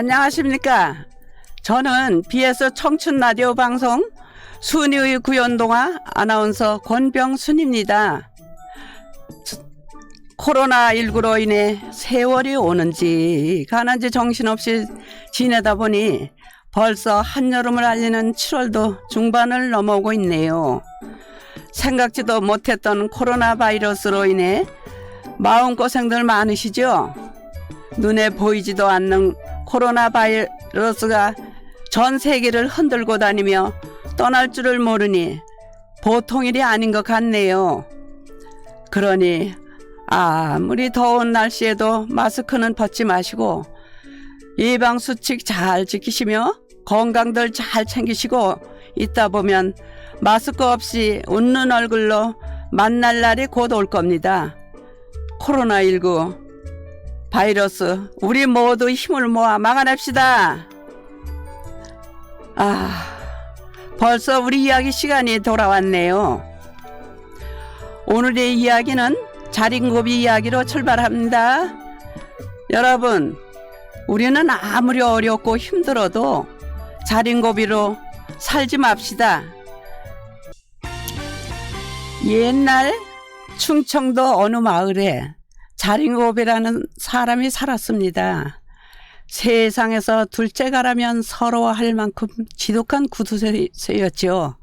안녕하십니까. 저는 BS 청춘 라디오 방송 순위의 구연동화 아나운서 권병순입니다. 코로나19로 인해 세월이 오는지 가는지 정신없이 지내다 보니 벌써 한여름을 알리는 7월도 중반을 넘어오고 있네요. 생각지도 못했던 코로나 바이러스로 인해 마음고생들 많으시죠? 눈에 보이지도 않는 코로나 바이러스가 전 세계를 흔들고 다니며 떠날 줄을 모르니 보통 일이 아닌 것 같네요. 그러니 아무리 더운 날씨에도 마스크는 벗지 마시고 예방 수칙 잘 지키시며 건강들 잘 챙기시고 있다 보면 마스크 없이 웃는 얼굴로 만날 날이 곧 올 겁니다. 코로나19 바이러스 우리 모두 힘을 모아 막아냅시다. 아, 벌써 우리 이야기 시간이 돌아왔네요. 오늘의 이야기는 자린고비 이야기로 출발합니다. 여러분, 우리는 아무리 어렵고 힘들어도 자린고비로 살지 맙시다. 옛날 충청도 어느 마을에 자린고비라는 사람이 살았습니다. 세상에서 둘째가라면 서러워할 만큼 지독한 구두쇠였죠.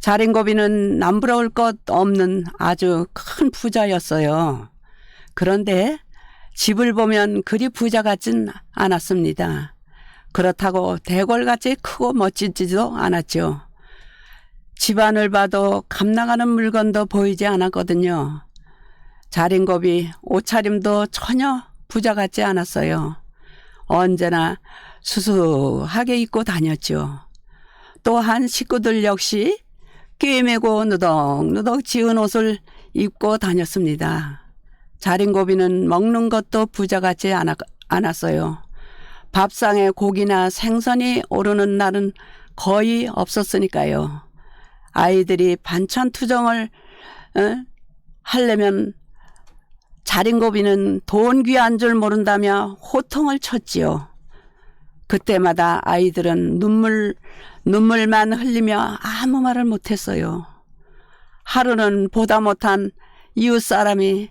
자린고비는 남부러울 것 없는 아주 큰 부자였어요. 그런데 집을 보면 그리 부자 같진 않았습니다. 그렇다고 대궐같이 크고 멋지지도 않았죠. 집안을 봐도 감나가는 물건도 보이지 않았거든요. 자린고비 옷차림도 전혀 부자 같지 않았어요. 언제나 수수하게 입고 다녔죠. 또한 식구들 역시 꿰매고 누덕누덕 지은 옷을 입고 다녔습니다. 자린고비는 먹는 것도 부자 같지 않았, 않았어요. 밥상에 고기나 생선이 오르는 날은 거의 없었으니까요. 아이들이 반찬 투정을 어? 하려면 자린고비는 돈 귀한 줄 모른다며 호통을 쳤지요. 그때마다 아이들은 눈물, 눈물만 흘리며 아무 말을 못했어요. 하루는 보다 못한 이웃 사람이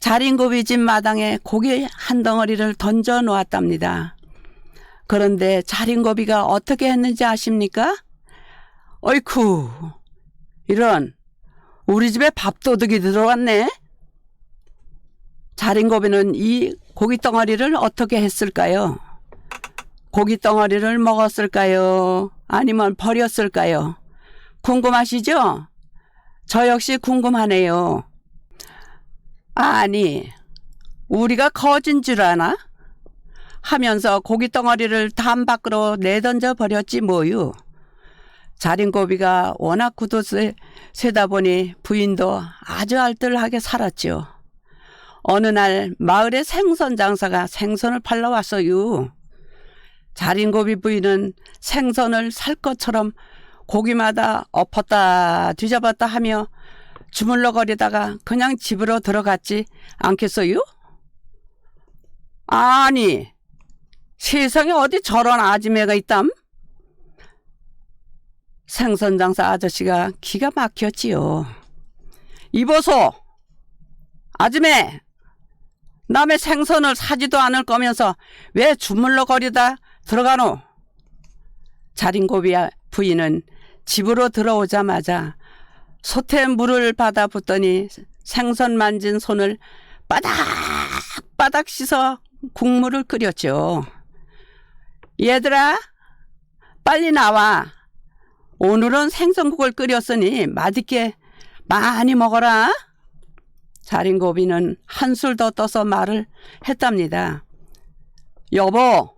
자린고비 집 마당에 고기 한 덩어리를 던져 놓았답니다. 그런데 자린고비가 어떻게 했는지 아십니까? 어이쿠, 이런, 우리 집에 밥도둑이 들어왔네? 자린고비는 이 고기 덩어리를 어떻게 했을까요? 고기 덩어리를 먹었을까요? 아니면 버렸을까요? 궁금하시죠? 저 역시 궁금하네요. 아니, 우리가 거진 줄 아나? 하면서 고기 덩어리를 담 밖으로 내던져 버렸지 뭐유. 자린고비가 워낙 굳어서 세다 보니 부인도 아주 알뜰하게 살았죠. 어느 날 마을의 생선 장사가 생선을 팔러 왔어요. 자린고비 부인은 생선을 살 것처럼 고기마다 엎었다 뒤잡았다 하며 주물러거리다가 그냥 집으로 들어갔지 않겠어요? 아니, 세상에 어디 저런 아지매가 있담? 생선 장사 아저씨가 기가 막혔지요. 이보소, 아지매, 남의 생선을 사지도 않을 거면서 왜 주물러거리다 들어가노? 자린고비 부인은 집으로 들어오자마자 솥에 물을 받아 붓더니 생선 만진 손을 바닥바닥 씻어 국물을 끓였죠. 얘들아, 빨리 나와. 오늘은 생선국을 끓였으니 맛있게 많이 먹어라. 자린고비는 한술 더 떠서 말을 했답니다. 여보,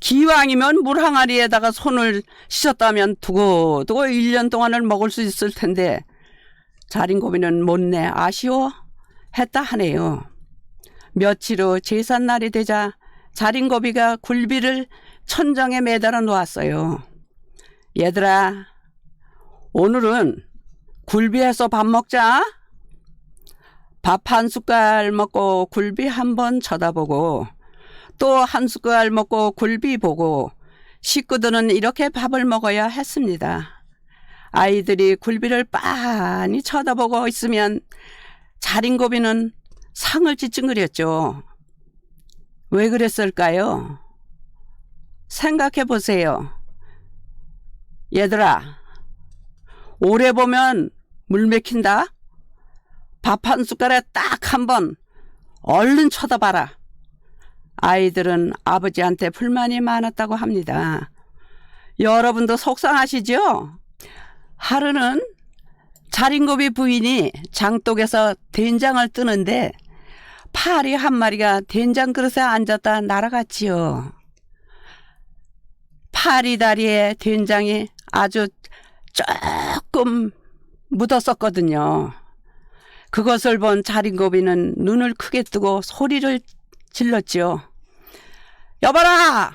기왕이면 물 항아리에다가 손을 씻었다면 두고 두고 1년 동안을 먹을 수 있을 텐데 자린고비는 못내 아쉬워 했다 하네요. 며칠 후 제삿날이 되자 자린고비가 굴비를 천정에 매달아 놓았어요. 얘들아, 오늘은 굴비해서 밥 먹자. 밥 한 숟갈 먹고 굴비 한 번 쳐다보고 또 한 숟갈 먹고 굴비 보고 식구들은 이렇게 밥을 먹어야 했습니다. 아이들이 굴비를 빤히 쳐다보고 있으면 자린고비는 상을 찌찡그렸죠. 왜 그랬을까요? 생각해 보세요. 얘들아, 오래 보면 물 맥힌다? 밥 한 숟갈에 딱한 번 얼른 쳐다봐라. 아이들은 아버지한테 불만이 많았다고 합니다. 여러분도 속상하시죠? 하루는 자린고비 부인이 장독에서 된장을 뜨는데 파리 한 마리가 된장 그릇에 앉았다 날아갔지요. 파리 다리에 된장이 아주 조금 묻었었거든요. 그것을 본 자린고비는 눈을 크게 뜨고 소리를 질렀지요. 여봐라!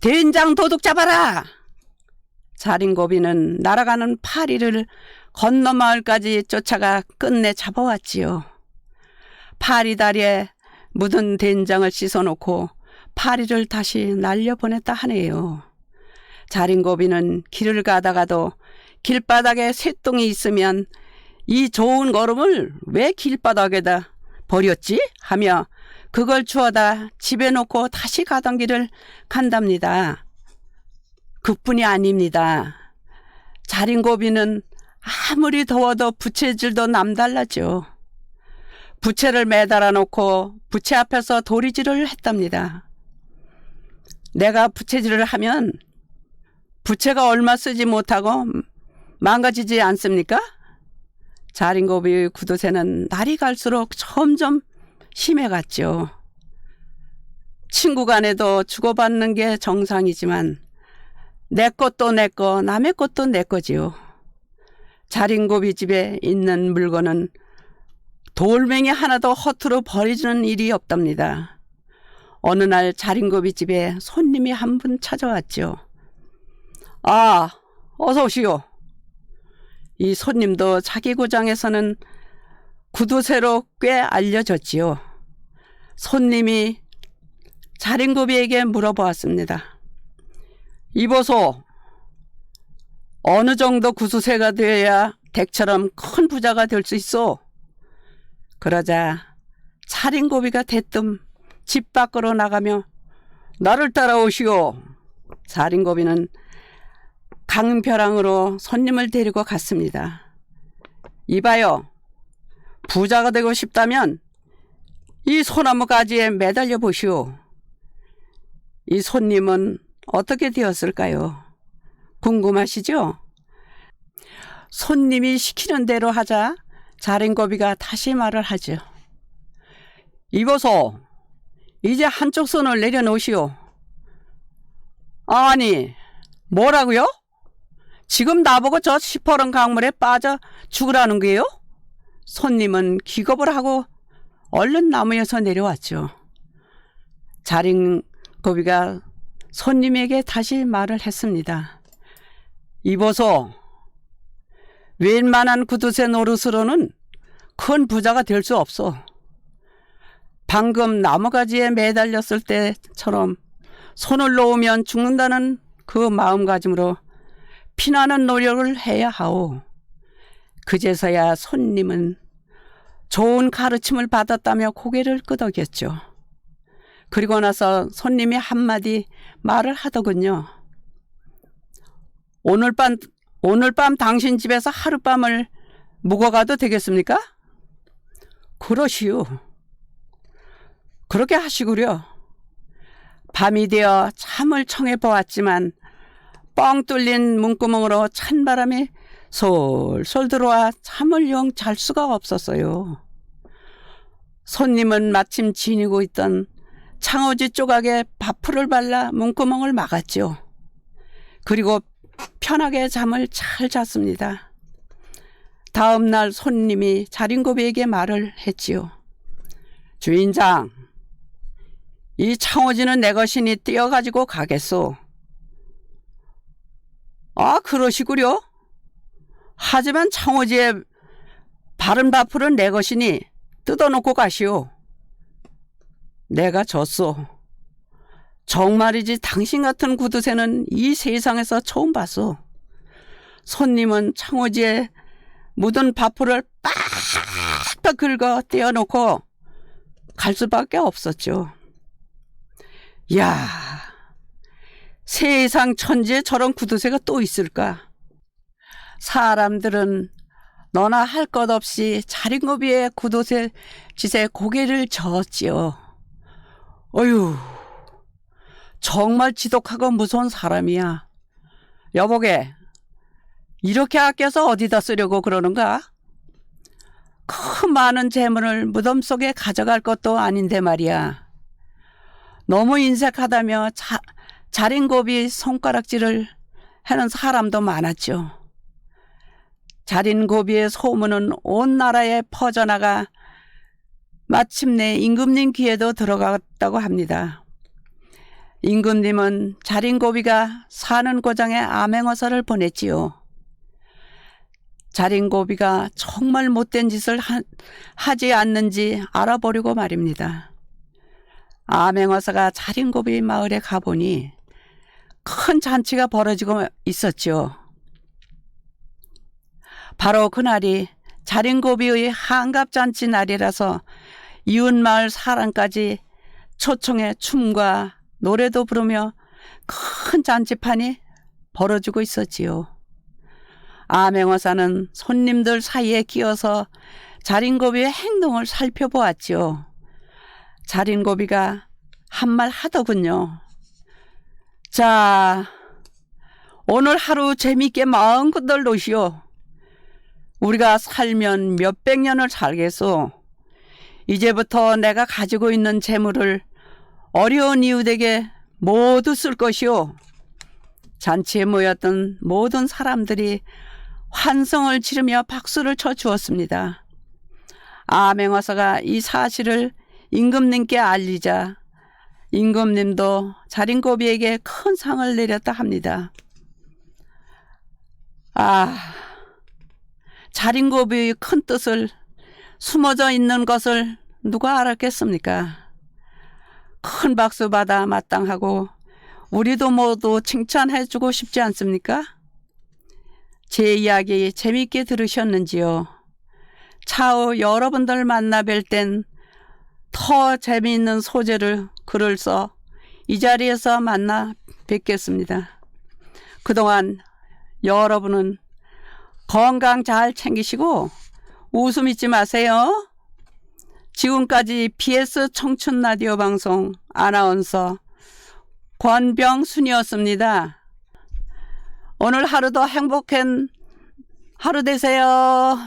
된장 도둑 잡아라! 자린고비는 날아가는 파리를 건너 마을까지 쫓아가 끝내 잡아왔지요. 파리 다리에 묻은 된장을 씻어놓고 파리를 다시 날려보냈다 하네요. 자린고비는 길을 가다가도 길바닥에 쇠똥이 있으면 이 좋은 걸음을 왜 길바닥에다 버렸지? 하며 그걸 주워다 집에 놓고 다시 가던 길을 간답니다. 그뿐이 아닙니다. 자린고비는 아무리 더워도 부채질도 남달라죠. 부채를 매달아 놓고 부채 앞에서 도리질을 했답니다. 내가 부채질을 하면 부채가 얼마 쓰지 못하고 망가지지 않습니까? 자린고비 구두쇠는 날이 갈수록 점점 심해갔죠. 친구 간에도 주고받는 게 정상이지만 내 것도 내 거, 남의 것도 내 거지요. 자린고비 집에 있는 물건은 돌멩이 하나도 허투루 버리는 일이 없답니다. 어느 날 자린고비 집에 손님이 한 분 찾아왔죠. 아, 어서 오시오. 이 손님도 자기 고장에서는 구두쇠로 꽤 알려졌지요. 손님이 자린고비에게 물어보았습니다. 이보소, 어느 정도 구두쇠가 되어야 댁처럼 큰 부자가 될 수 있어? 그러자 차린고비가 대뜸 집 밖으로 나가며 나를 따라오시오. 사린고비는 강벼랑으로 손님을 데리고 갔습니다. 이봐요. 부자가 되고 싶다면 이 소나무 가지에 매달려 보시오. 이 손님은 어떻게 되었을까요? 궁금하시죠? 손님이 시키는 대로 하자 자린고비가 다시 말을 하죠. 이보소, 이제 한쪽 손을 내려놓으시오. 아니, 뭐라고요? 지금 나보고 저 시퍼런 강물에 빠져 죽으라는 거예요? 손님은 기겁을 하고 얼른 나무에서 내려왔죠. 자린고비가 손님에게 다시 말을 했습니다. 이보소, 웬만한 구두쇠 노릇으로는 큰 부자가 될 수 없어. 방금 나무가지에 매달렸을 때처럼 손을 놓으면 죽는다는 그 마음가짐으로 피나는 노력을 해야 하오. 그제서야 손님은 좋은 가르침을 받았다며 고개를 끄덕였죠. 그리고 나서 손님이 한마디 말을 하더군요. 오늘 밤, 오늘 밤 당신 집에서 하룻밤을 묵어가도 되겠습니까? 그러시오. 그렇게 하시구려. 밤이 되어 잠을 청해 보았지만 뻥 뚫린 문구멍으로 찬바람이 솔솔 들어와 잠을 영 잘 수가 없었어요. 손님은 마침 지니고 있던 창호지 조각에 밥풀을 발라 문구멍을 막았죠. 그리고 편하게 잠을 잘 잤습니다. 다음 날 손님이 자린고비에게 말을 했지요. 주인장, 이 창호지는 내 것이니 띄어가지고 가겠소. 아, 그러시구려? 하지만 창호지에 바른 밥풀은 내 것이니 뜯어놓고 가시오. 내가 졌소. 정말이지 당신 같은 구두쇠는 이 세상에서 처음 봤어. 손님은 창호지에 묻은 밥풀을 빡빡 긁어 떼어놓고 갈 수밖에 없었죠. 야, 세상 천지에 저런 구두쇠가 또 있을까? 사람들은 너나 할 것 없이 자린고비의 구두쇠 짓에 고개를 저었지요. 어휴, 정말 지독하고 무서운 사람이야. 여보게, 이렇게 아껴서 어디다 쓰려고 그러는가? 그 많은 재물을 무덤 속에 가져갈 것도 아닌데 말이야. 너무 인색하다며 자, 자린고비 손가락질을 하는 사람도 많았죠. 자린고비의 소문은 온 나라에 퍼져나가 마침내 임금님 귀에도 들어갔다고 합니다. 임금님은 자린고비가 사는 고장에 암행어사를 보냈지요. 자린고비가 정말 못된 짓을 하, 하지 않는지 알아보려고 말입니다. 암행어사가 자린고비 마을에 가보니 큰 잔치가 벌어지고 있었죠. 바로 그날이 자린고비의 한갑잔치 날이라서 이웃마을 사람까지 초청해 춤과 노래도 부르며 큰 잔치판이 벌어지고 있었지요. 암행어사는 손님들 사이에 끼어서 자린고비의 행동을 살펴보았지요. 자린고비가 한 말 하더군요. 자, 오늘 하루 재밌게 마음껏 노시오. 우리가 살면 몇백 년을 살겠소. 이제부터 내가 가지고 있는 재물을 어려운 이웃에게 모두 쓸 것이오. 잔치에 모였던 모든 사람들이 환성을 지르며 박수를 쳐 주었습니다. 아맹어사가 이 사실을 임금님께 알리자 임금님도 자린고비에게 큰 상을 내렸다 합니다. 아, 자린고비의 큰 뜻을 숨어져 있는 것을 누가 알았겠습니까? 큰 박수 받아 마땅하고 우리도 모두 칭찬해주고 싶지 않습니까? 제 이야기 재밌게 들으셨는지요? 차후 여러분들 만나 뵐 땐 더 재미있는 소재를 글을 써 이 자리에서 만나 뵙겠습니다. 그동안 여러분은 건강 잘 챙기시고 웃음 잊지 마세요. 지금까지 BS 청춘 라디오 방송 아나운서 권병순이었습니다. 오늘 하루도 행복한 하루 되세요.